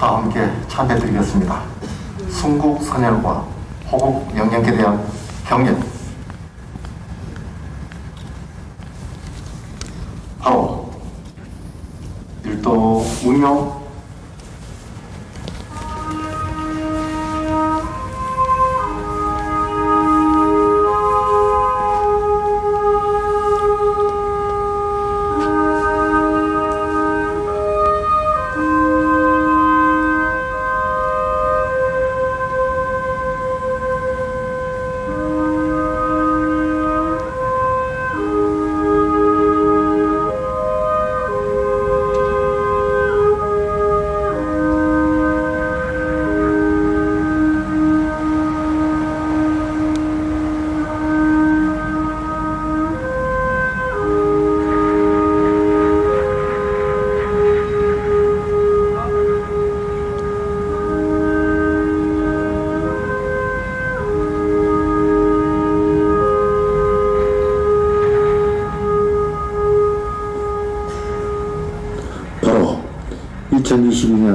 다 함께 참배드리겠습니다. 순국 선열과 호국 영령에 대한 경륜 바로 일도 운용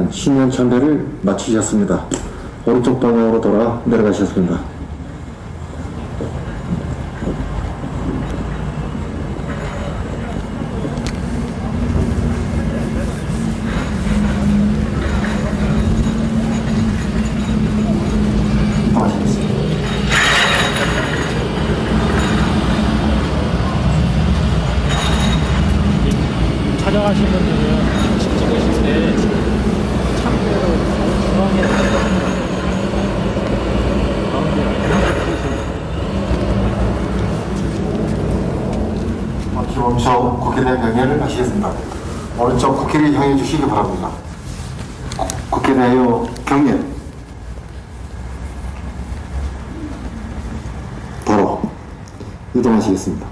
2022년 신년 참배를 마치셨습니다. 오른쪽 방향으로 돌아 내려가셨습니다. 하시겠습니다. 촬영하신 분들은 찍- 찍으실 때 참고로 중앙에 기범초 국회대 경례를 마치겠습니다. 오른쪽 국회를 향해 주시기 바랍니다. 국- 국회대요 경례 바로 이동하시겠습니다.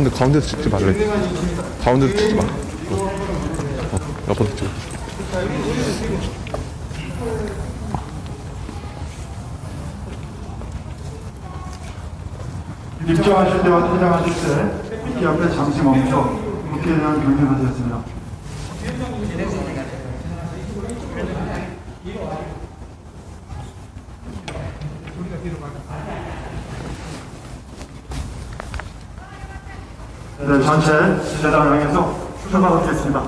가운데 가운데서 찍지 말래. 가운데서 찍지 마. 어, 어, 옆으로 찍어. 입장하실 때와 퇴장하실 때 이 앞에 잠시 멈춰 국회에 대한 경례가 되었습니다. 네, 전체 지대당 향해서 출발하겠습니다.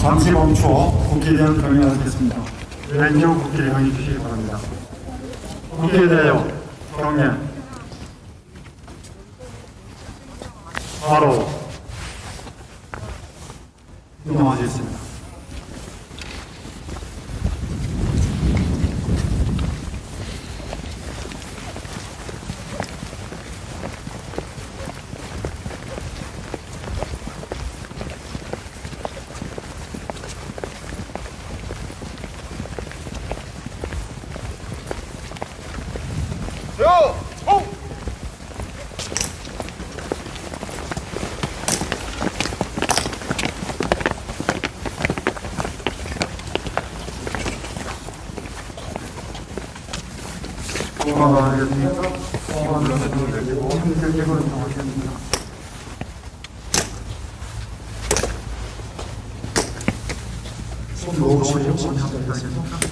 잠시 멈추어 국기에 대한 경례하겠습니다. 왼쪽 국기를 향해 주시기 바랍니다. 국기에 대하여 경례. 바로 이동하겠습니다. 고마워 하겠습니다. 힘들게 걸어가겠습니다. 손 놓으시고 손 잡으시겠습니다.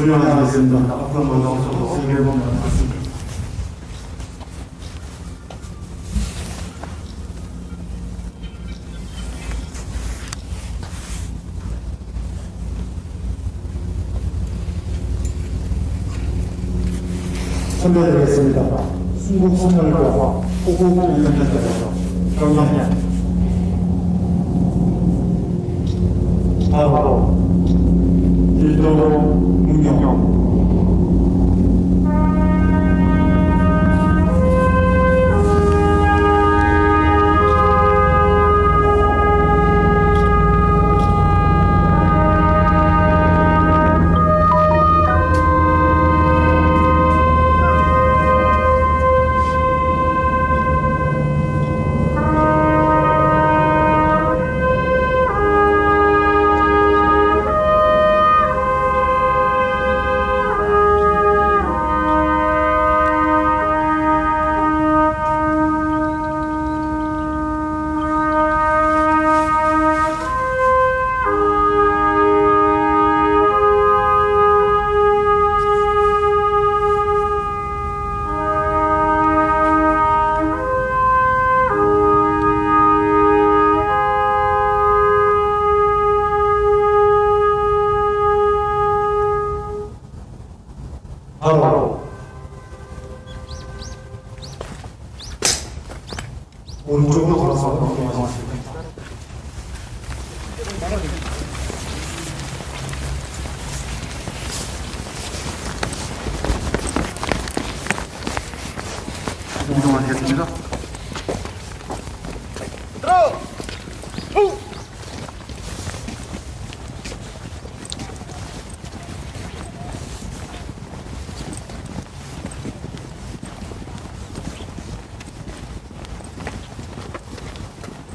불안하겠습니다. 앞으로 먼저 없어도 세계 보면 맞습니다. 선배드리겠습니다. 순국 선열과 호국 위원장께서 경영에 바로 일도 문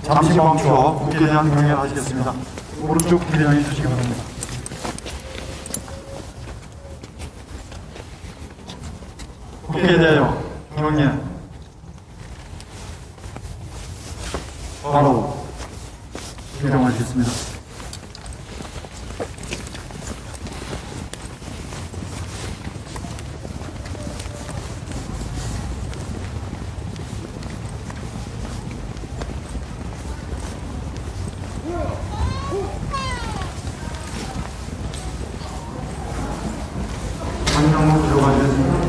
잠시 멈추어 국기에 대한 경례를 하시겠습니다. 오른쪽 향해 주시기 바랍니다. 국기에 대하여 경례. 바로 이동하시겠습니다. 장영호 들어가겠습니다.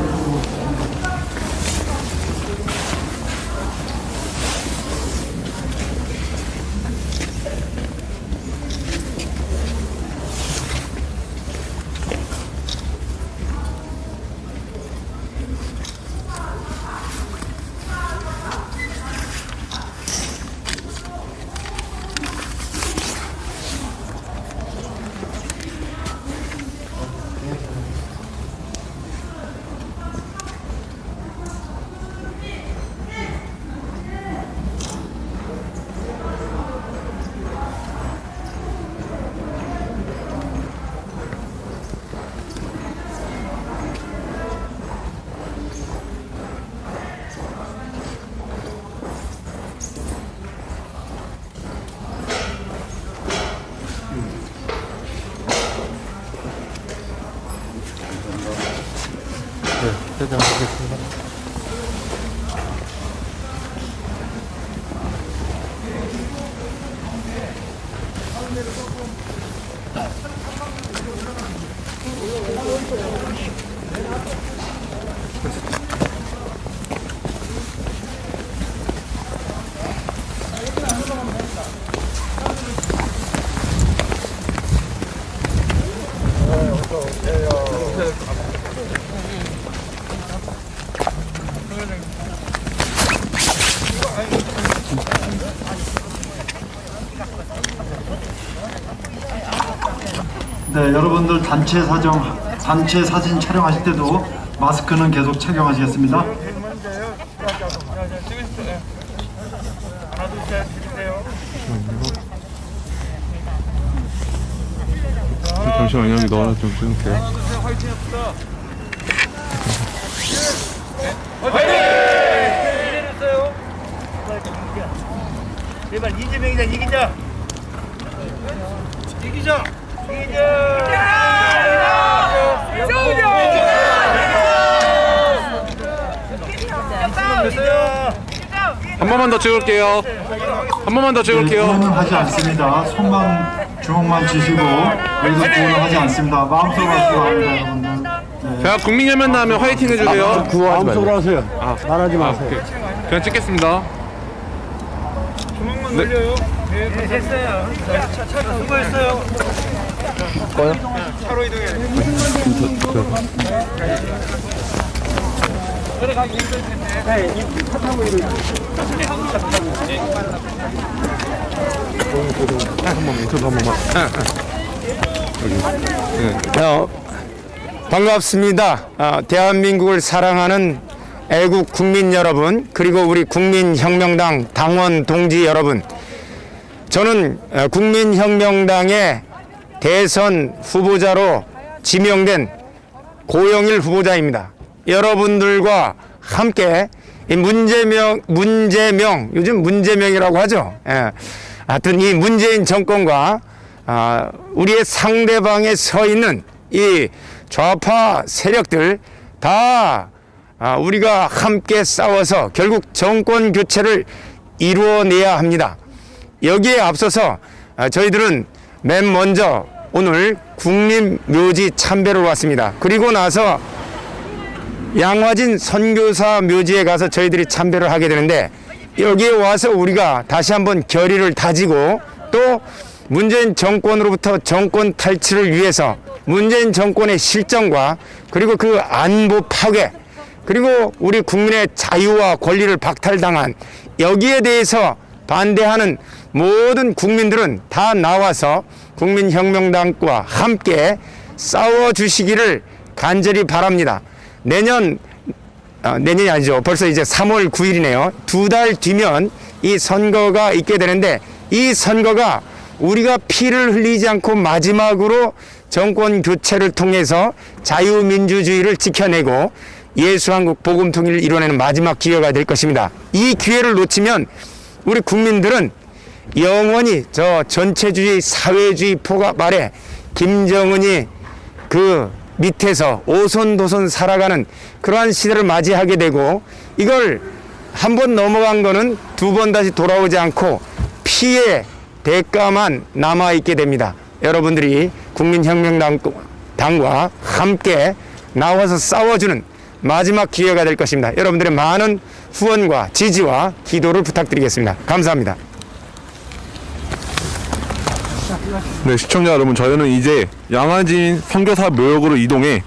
촬영 네, 여러분들 단체 사정 단체 사진 촬영하실 때도 마스크는 계속 착용하시겠습니다. 잠시만요. 여기 넣어라 좀 찍을게요. 제발 이재명이자 이기자. 이기자. 한 번만 더 찍을게요. 한 번만 더 찍을게요. 구호는 하지 않습니다. 손만 주먹만 쥐시고 여기서 구호는 하지 않습니다. 마음속으로 하시기 바랍니다, 여러분들. 네. 제가 국민연맹 나오면 화이팅 해주세요. 구호하지 마세요. 하세요. 말하지 마세요. 오케이. 그냥 찍겠습니다. 주먹만 돌려요. 네, 됐어요. 차, 차, 수고했어요. 차로 이동해. 어, 반갑습니다. 어, 대한민국을 사랑하는 애국 국민 여러분, 그리고 우리 국민혁명당 당원 동지 여러분. 저는 어, 국민혁명당의 대선 후보자로 지명된 고영일 후보자입니다. 여러분들과 함께 이 문재명, 문재명, 요즘 문재명이라고 하죠. 예. 하여튼 이 문재인 정권과 아, 우리의 상대방에 서 있는 이 좌파 세력들 다 아, 우리가 함께 싸워서 결국 정권 교체를 이루어내야 합니다. 여기에 앞서서 아, 저희들은 맨 먼저 오늘 국립묘지 참배를 왔습니다. 그리고 나서 양화진 선교사 묘지에 가서 저희들이 참배를 하게 되는데 여기에 와서 우리가 다시 한번 결의를 다지고 또 문재인 정권으로부터 정권 탈취를 위해서 문재인 정권의 실정과 그리고 그 안보 파괴 그리고 우리 국민의 자유와 권리를 박탈당한 여기에 대해서 반대하는 모든 국민들은 다 나와서 국민혁명당과 함께 싸워 주시기를 간절히 바랍니다. 내년 아, 내년이 아니죠. 벌써 이제 3월 9일이네요. 두 달 뒤면 이 선거가 있게 되는데 이 선거가 우리가 피를 흘리지 않고 마지막으로 정권 교체를 통해서 자유민주주의를 지켜내고 예수한국 복음 통일을 이뤄내는 마지막 기회가 될 것입니다. 이 기회를 놓치면 우리 국민들은 영원히 저 전체주의 사회주의 포갑 아래 김정은이 그 밑에서 오손도손 살아가는 그러한 시대를 맞이하게 되고 이걸 한 번 넘어간 거는 두 번 다시 돌아오지 않고 피해 대가만 남아 있게 됩니다. 여러분들이 국민혁명당과 함께 나와서 싸워주는 마지막 기회가 될 것입니다. 여러분들의 많은 후원과 지지와 기도를 부탁드리겠습니다. 감사합니다. 네, 시청자 여러분, 저희는 이제 양화진 선교사 묘역으로 이동해